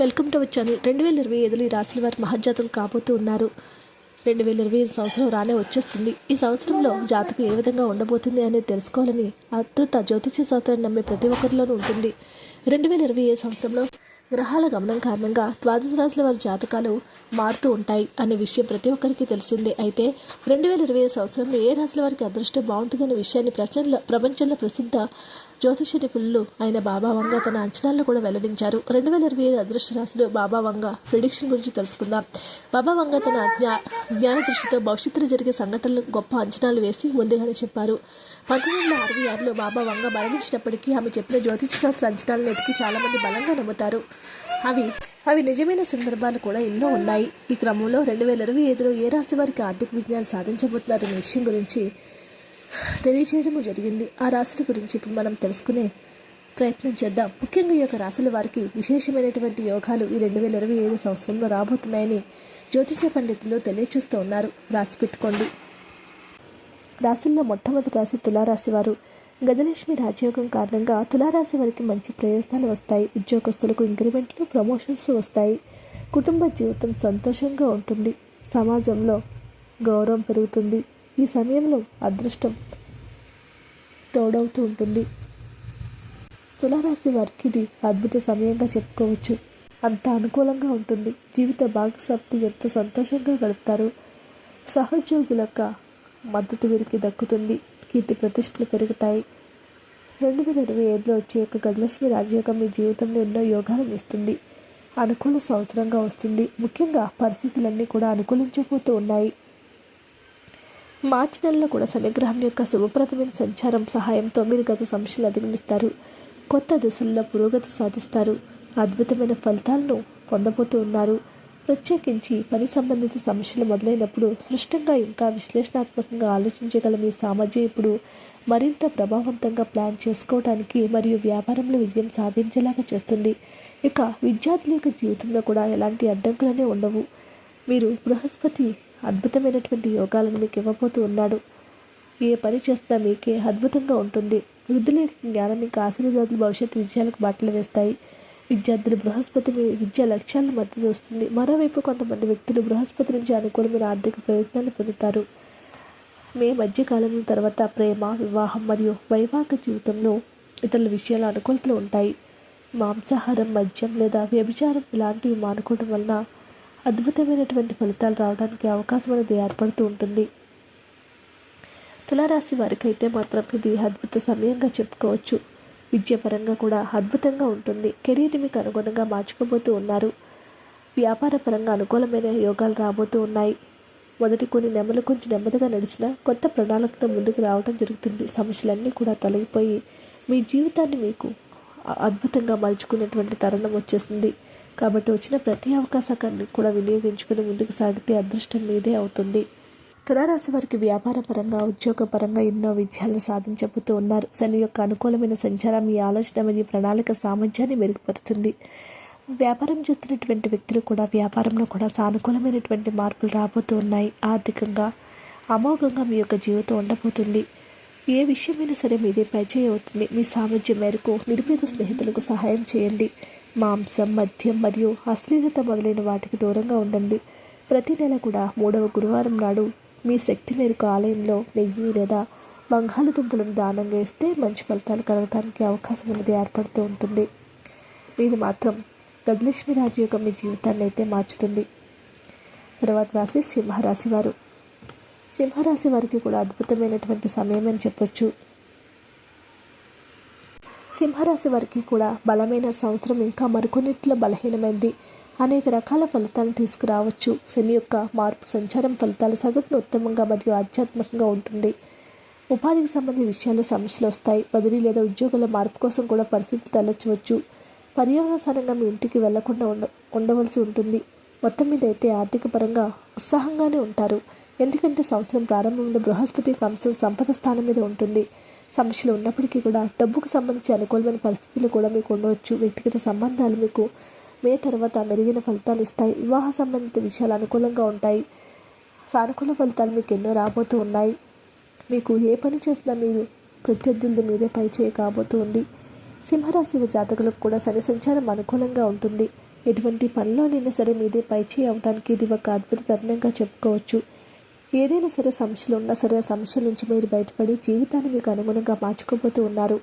Welcome to our channel రెండు వేల ఇరవై ఐదులో ఈ రాశుల వారు మహజాతం కాబోతూ ఉన్నారు. రెండు వేల ఇరవై ఐదు సంవత్సరం రానే వచ్చేస్తుంది. ఈ సంవత్సరంలో జాతకం ఏ విధంగా ఉండబోతుంది అనేది తెలుసుకోవాలని అద్భుత జ్యోతిష శాస్త్రాన్ని నమ్మే ప్రతి ఒక్కరిలోనూ ఉంటుంది. రెండు వేల ఇరవై ఐదు సంవత్సరంలో గ్రహాల గమనం కారణంగా ద్వాదశ రాశుల వారి జాతకాలు మారుతూ ఉంటాయి అనే విషయం ప్రతి ఒక్కరికి తెలిసిందే. అయితే రెండు వేల ఇరవై ఐదు సంవత్సరంలో ఏ రాశుల వారికి అదృష్టం బాగుంటుందనే విషయాన్ని ప్రపంచంలో ప్రపంచంలో ప్రసిద్ధ జ్యోతిష నిపుణులు ఆయన బాబా వంగ తన అంచనాలను కూడా వెల్లడించారు. రెండు వేల ఇరవై ఐదు అదృష్ట రాశులు బాబా వంగ ప్రిడిక్షన్ గురించి తెలుసుకుందాం. బాబా వంగ తన జ్ఞా జ్ఞాన దృష్టితో భవిష్యత్తులో జరిగే సంఘటనలు గొప్ప అంచనాలు వేసి ముందుగానే చెప్పారు. పంతొమ్మిది వందల అరవై ఆరులో బాబా వంగ మరణించినప్పటికీ ఆమె చెప్పిన జ్యోతిష శాస్త్ర అంచనాలను ఎతికి చాలామంది బలంగా నమ్ముతారు. అవి అవి నిజమైన సందర్భాలు కూడా ఎన్నో ఉన్నాయి. ఈ క్రమంలో రెండు వేల ఇరవై ఐదులో ఏ రాశి వారికి ఆర్థిక విజయాలు సాధించబోతున్నారనే విషయం గురించి తెలియచేయడము జరిగింది. ఆ రాశుల గురించి ఇప్పుడు మనం తెలుసుకునే ప్రయత్నం చేద్దాం. ముఖ్యంగా ఈ యొక్క రాశుల వారికి విశేషమైనటువంటి యోగాలు ఈ రెండు వేల ఇరవై ఐదు సంవత్సరంలో రాబోతున్నాయని జ్యోతిష పండితులు తెలియచేస్తూ ఉన్నారు. రాసి పెట్టుకోండి. రాశుల్లో మొట్టమొదటి రాశి తులారాశి వారు. గజలక్ష్మి రాజయోగం కారణంగా తులారాశి వారికి మంచి ప్రయోజనాలు వస్తాయి. ఉద్యోగస్తులకు ఇంక్రిమెంట్లు ప్రమోషన్స్ వస్తాయి. కుటుంబ జీవితం సంతోషంగా ఉంటుంది. సమాజంలో గౌరవం పెరుగుతుంది. ఈ సమయంలో అదృష్టం తోడవుతూ ఉంటుంది. తులారాశి వారికి ఇది అద్భుత సమయంగా చెప్పుకోవచ్చు. అంత అనుకూలంగా ఉంటుంది. జీవిత భాగస్వాప్తి ఎంతో సంతోషంగా గడుపుతారు. సహోద్యోగుల యొక్క మద్దతు వీరికి దక్కుతుంది. కీర్తి ప్రతిష్టలు పెరుగుతాయి. రెండు వేల ఇరవై ఏడులో వచ్చే యొక్క గజలక్ష్మి రాజయోగం మీ జీవితంలో ఎన్నో యోగాలను ఇస్తుంది. అనుకూల సంవత్సరంగా వస్తుంది. ముఖ్యంగా పరిస్థితులన్నీ కూడా అనుకూలించబోతూ ఉన్నాయి. మార్చి నెలలో కూడా శనిగ్రహం యొక్క శుభప్రదమైన సంచారం సహాయంతో మీరు గత సమస్యలు అధిగమిస్తారు. కొత్త దిశల్లో పురోగతి సాధిస్తారు. అద్భుతమైన ఫలితాలను పొందబోతూ ఉన్నారు. ప్రత్యేకించి పని సంబంధిత సమస్యలు మొదలైనప్పుడు స్పష్టంగా ఇంకా విశ్లేషణాత్మకంగా ఆలోచించగల మీ సామర్థ్యం ఇప్పుడు మరింత ప్రభావవంతంగా ప్లాన్ చేసుకోవడానికి మరియు వ్యాపారంలో విజయం సాధించేలాగా చేస్తుంది. ఇక విద్యార్థుల యొక్క జీవితంలో కూడా ఎలాంటి అడ్డంకులనే ఉండవు. మీరు బృహస్పతి అద్భుతమైనటువంటి యోగాలను మీకు ఇవ్వబోతూ ఉన్నాడు. ఏ పని చేస్తున్నా మీకే అద్భుతంగా ఉంటుంది. వృద్ధుల యొక్క జ్ఞానం ఇంకా ఆశీర్వాదాలు భవిష్యత్తు విజయాలకు బాటలు వేస్తాయి. విద్యార్థులు బృహస్పతి విద్యా లక్ష్యాలను మద్దతు వస్తుంది మరోవైపు కొంతమంది వ్యక్తులు బృహస్పతి నుంచి అనుకూలమైన ఆర్థిక ప్రయోజనాలు పొందుతారు. మే మధ్యకాలం తర్వాత ప్రేమ వివాహం మరియు వైవాహిక జీవితంలో ఇతరుల విషయాలు అనుకూలతలు ఉంటాయి. మాంసాహారం మద్యం లేదా వ్యభిచారం ఇలాంటివి మానుకోవడం వలన అద్భుతమైనటువంటి ఫలితాలు రావడానికి అవకాశం అనేది ఏర్పడుతూ ఉంటుంది. తులారాశి వారికి అయితే మాత్రం ఇది అద్భుత సమయంగా చెప్పుకోవచ్చు. విద్యాపరంగా కూడా అద్భుతంగా ఉంటుంది. కెరీర్ని మీకు అనుగుణంగా మార్చుకోబోతూ ఉన్నారు. వ్యాపార పరంగా అనుకూలమైన యోగాలు రాబోతూ ఉన్నాయి. మొదటి కొన్ని నెమ్మలు కొంచెం నెమ్మదిగా నడిచిన కొత్త ప్రణాళికతో ముందుకు రావడం జరుగుతుంది. సమస్యలన్నీ కూడా తొలగిపోయి మీ జీవితాన్ని మీకు అద్భుతంగా మలుచుకునేటువంటి తరుణం వచ్చేస్తుంది. కాబట్టి వచ్చిన ప్రతి అవకాశాన్ని కూడా వినియోగించుకుని ముందుకు సాగితే అదృష్టం మీదే అవుతుంది. తులారాశి వారికి వ్యాపార పరంగా ఉద్యోగ పరంగా ఎన్నో విజయాలను సాధించబోతూ ఉన్నారు. శని యొక్క అనుకూలమైన సంచారం మీ ఆలోచన మరియు ప్రణాళిక సామర్థ్యాన్ని మెరుగుపరుస్తుంది. వ్యాపారం చేస్తున్నటువంటి వ్యక్తులు కూడా వ్యాపారంలో కూడా సానుకూలమైనటువంటి మార్పులు రాబోతూ ఉన్నాయి. ఆర్థికంగా అమోఘంగా మీ యొక్క జీవితం ఉండబోతుంది. ఏ విషయమైనా సరే మీదే పరిచయం అవుతుంది. మీ సామర్థ్యం మేరకు నిరుపేద స్నేహితులకు సహాయం చేయండి. మాంసం మద్యం మరియు అశ్లీలత మొదలైన వాటికి దూరంగా ఉండండి. ప్రతి నెల కూడా మూడవ గురువారం నాడు మీ శక్తి మేరకు ఆలయంలో నెయ్యి లేదా బంగాళదుంపలను దానంగా ఇస్తే మంచి ఫలితాలు కలగడానికి అవకాశం అనేది ఏర్పడుతూ ఉంటుంది. ఇది మాత్రం గజలక్ష్మి రాజు యొక్క మీ జీవితాన్ని అయితే మార్చుతుంది. తర్వాత రాశి సింహరాశి వారు. సింహరాశి వారికి కూడా అద్భుతమైనటువంటి సమయం అని చెప్పొచ్చు. సింహరాశి వారికి కూడా బలమైన సంవత్సరం ఇంకా మరికొన్నిట్లో బలహీనమైంది. అనేక రకాల ఫలితాలను తీసుకురావచ్చు. శని యొక్క మార్పు సంచారం ఫలితాలు సగటున ఉత్తమంగా మరియు ఆధ్యాత్మికంగా ఉంటుంది. ఉపాధికి సంబంధించిన విషయాల్లో సమస్యలు వస్తాయి. బదిలీ లేదా ఉద్యోగుల మార్పు కోసం కూడా పరిస్థితులు పర్యావరణ పర్యావరణానుసారంగా మీ ఇంటికి వెళ్ళకుండా ఉండ ఉండవలసి ఉంటుంది. మొత్తం మీద అయితే ఆర్థిక పరంగా ఉత్సాహంగానే ఉంటారు. ఎందుకంటే సంవత్సరం ప్రారంభంలో బృహస్పతి అంశం సంపద స్థానం మీద ఉంటుంది. సమస్యలు ఉన్నప్పటికీ కూడా డబ్బుకు సంబంధించి అనుకూలమైన పరిస్థితులు కూడా మీకు ఉండవచ్చు. వ్యక్తిగత సంబంధాలు మీకు మే తర్వాత మెరుగైన ఫలితాలు ఇస్తాయి. వివాహ సంబంధిత విషయాలు అనుకూలంగా ఉంటాయి. సానుకూల ఫలితాలు మీకు ఎన్నో రాబోతూ ఉన్నాయి. మీకు ఏ పని చేసినా మీరు ప్రత్యర్థులతో మీరే పై చేయ కాబోతూ ఉంది సింహరాశి జాతకులకు కూడా శని సంచారం అనుకూలంగా ఉంటుంది. ఎటువంటి పనిలోనైనా సరే మీదే పైచేయి అవడానికి ఇది ఒక అద్భుత తరుణంగా చెప్పుకోవచ్చు. ఏదైనా సరే సమస్యలు ఉన్నా సరే ఆ సమస్యల నుంచి మీరు బయటపడి జీవితాన్ని మీకు అనుగుణంగా మార్చుకోబోతూ ఉన్నారు.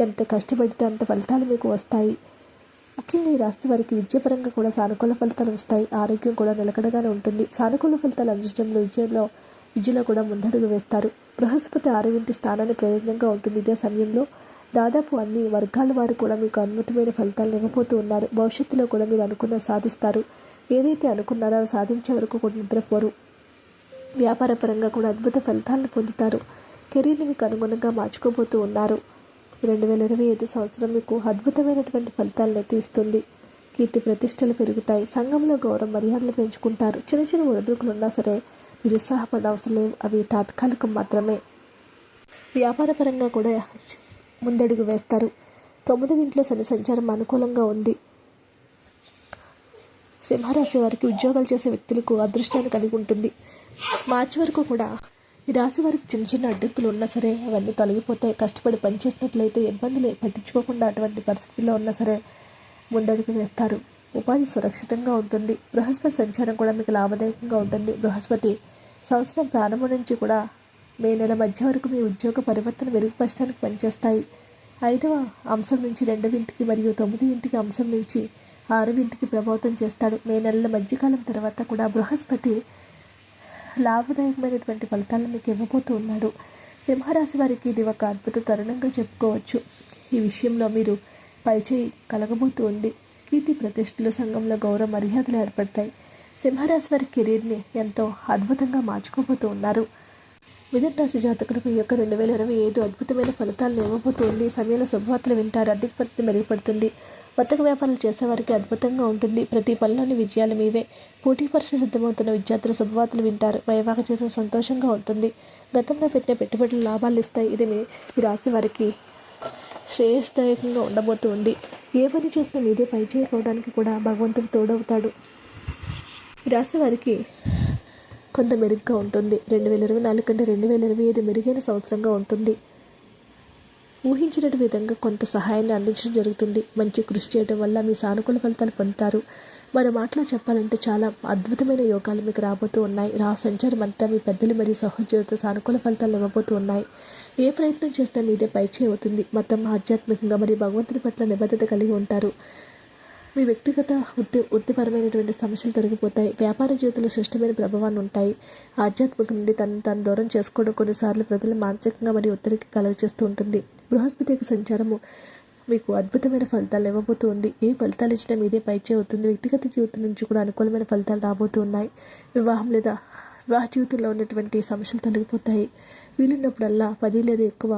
ఎంత కష్టపడితే అంత ఫలితాలు మీకు వస్తాయి. ముఖ్యంగా ఈ రాశి వారికి విద్యాపరంగా కూడా సానుకూల ఫలితాలు వస్తాయి. ఆరోగ్యం కూడా నిలకడగానే ఉంటుంది. సానుకూల ఫలితాలు అందించడంలో విద్యలో విద్యలో కూడా ముందడుగు వేస్తారు. బృహస్పతి ఆరోగ్యంటి స్థానాన్ని ప్రయోజనంగా ఉంటుంది. ఇదే సమయంలో దాదాపు అన్ని వర్గాల వారు కూడా మీకు అద్భుతమైన ఫలితాలు ఇవ్వబోతూ ఉన్నారు. భవిష్యత్తులో కూడా మీరు అనుకున్న సాధిస్తారు. ఏదైతే అనుకున్నారో సాధించే వరకు కూడా నిద్రపోరు. వ్యాపారపరంగా కూడా అద్భుత ఫలితాలను పొందుతారు. కెరీర్ని మీకు అనుగుణంగా మార్చుకోబోతూ ఉన్నారు. రెండు వేల ఇరవై ఐదు సంవత్సరం మీకు అద్భుతమైనటువంటి ఫలితాలను తీస్తుంది కీర్తి ప్రతిష్టలు పెరుగుతాయి. సంఘంలో గౌరవ మర్యాదలు పెంచుకుంటారు. చిన్న చిన్న ఒడిదుడుకులు ఉన్నా సరే నిరుత్సాహపడ అవసరం లేవు అవి తాత్కాలికం మాత్రమే. వ్యాపారపరంగా కూడా ముందడుగు వేస్తారు. తొమ్మిది ఇంట్లో శని సంచారం అనుకూలంగా ఉంది. సింహరాశి వారికి ఉద్యోగాలు చేసే వ్యక్తులకు అదృష్టాన్ని కలిగి ఉంటుంది. మార్చి వరకు కూడా ఈ రాశి వారికి చిన్న చిన్న అడ్డంకులు ఉన్నా సరే అవన్నీ తొలగిపోతాయి కష్టపడి పనిచేసినట్లయితే ఇబ్బందులు పట్టించుకోకుండా అటువంటి పరిస్థితుల్లో ఉన్నా సరే ముందడుగు వేస్తారు. ఉపాధి సురక్షితంగా ఉంటుంది. బృహస్పతి సంచారం కూడా మీకు లాభదాయకంగా ఉంటుంది. బృహస్పతి సంవత్సరం ప్రారంభం నుంచి కూడా మే నెల మధ్య వరకు మీ ఉద్యోగ పరివర్తన మెరుగుపరచడానికి పనిచేస్తాయి. ఐదవ అంశం నుంచి రెండవ ఇంటికి మరియు తొమ్మిది ఇంటికి అంశం నుంచి ఆరవ ఇంటికి ప్రభావితం చేస్తాడు. మే నెలల మధ్యకాలం తర్వాత కూడా బృహస్పతి లాభదాయకమైనటువంటి ఫలితాలను మీకు ఇవ్వబోతూ ఉన్నాడు. సింహరాశి వారికి ఇది ఒక అద్భుత తరుణంగా చెప్పుకోవచ్చు. ఈ విషయంలో మీరు పైచేయి కలగబోతూ ఉంది. కీర్తి ప్రతిష్టలు సంఘంలో గౌరవ మర్యాదలు ఏర్పడతాయి. సింహరాశి వారి కెరీర్ని ఎంతో అద్భుతంగా మార్చుకోబోతూ ఉన్నారు. మిథున రాశి జాతకులకు ఈ యొక్క రెండు వేల ఇరవై ఐదు అద్భుతమైన ఫలితాలను ఇవ్వబోతుంది సమయంలో శుభవార్తలు వింటారు. ఆర్థిక పరిస్థితి మెరుగుపడుతుంది. వర్తక వ్యాపారాలు చేసేవారికి అద్భుతంగా ఉంటుంది. ప్రతి పనిలోని విజయాలు మీవే. పోటీ పరీక్ష సిద్ధమవుతున్న విద్యార్థులు శుభవార్తలు వింటారు. వైవాహ చేసిన సంతోషంగా ఉంటుంది. గతంలో పెట్టిన పెట్టుబడులు లాభాలు ఇస్తాయి. ఇది మీ రాశి వారికి శ్రేయస్దాయకంగా ఉండబోతుంది ఏ పని చేసినా మీదే పై చేయకపోవడానికి కూడా భగవంతుడు తోడవుతాడు. ఈ రాశి వారికి కొంత మెరుగ్గా ఉంటుంది. రెండు వేల ఇరవై నాలుగు కంటే రెండు వేల ఇరవై ఐదు మెరుగైన సంవత్సరంగా ఉంటుంది. ఊహించిన విధంగా కొంత సహాయాన్ని అందించడం జరుగుతుంది. మంచి కృషి చేయడం వల్ల మీ సానుకూల ఫలితాలు పొందుతారు. మరో మాటలో చెప్పాలంటే చాలా అద్భుతమైన యోగాలు మీకు రాబోతూ ఉన్నాయి. రా సంచారం అంతా మీ పెద్దలు మరియు సహోద్యోగులతో సానుకూల ఫలితాలు ఇవ్వబోతూ ఉన్నాయి. ఏ ప్రయత్నం చేసినా మీదే పైచే అవుతుంది. మొత్తం ఆధ్యాత్మికంగా మరియు భగవంతుని పట్ల నిబద్ధత కలిగి ఉంటారు. మీ వ్యక్తిగత వృత్తి వృత్తిపరమైనటువంటి సమస్యలు తొలగిపోతాయి. వ్యాపార జీవితంలో శ్రేష్టమైన ప్రభావాన్ని ఉంటాయి. ఆధ్యాత్మిక నుండి తను తను దూరం చేసుకోవడం కొన్నిసార్లు ప్రజలు మానసికంగా మరియు ఒత్తిడికి కలుగజేస్తూ ఉంటుంది. బృహస్పతి యొక్క సంచారము మీకు అద్భుతమైన ఫలితాలు ఇవ్వబోతోంది. ఏ ఫలితాలు ఇచ్చినా మీదే పైచే అవుతుంది. వ్యక్తిగత జీవితం నుంచి కూడా అనుకూలమైన ఫలితాలు రాబోతూ ఉన్నాయి వివాహం లేదా వివాహ జీవితంలో ఉన్నటువంటి సమస్యలు తొలగిపోతాయి. వీలున్నప్పుడల్లా పది లేదా ఎక్కువ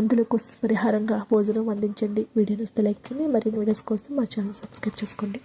అందులకు పరిహారంగా భోజనం అందించండి. వీడియోని వస్తే లైక్ చేయండి. మరిన్ని వీడియోస్ కోసం మా ఛానల్ సబ్స్క్రైబ్ చేసుకోండి.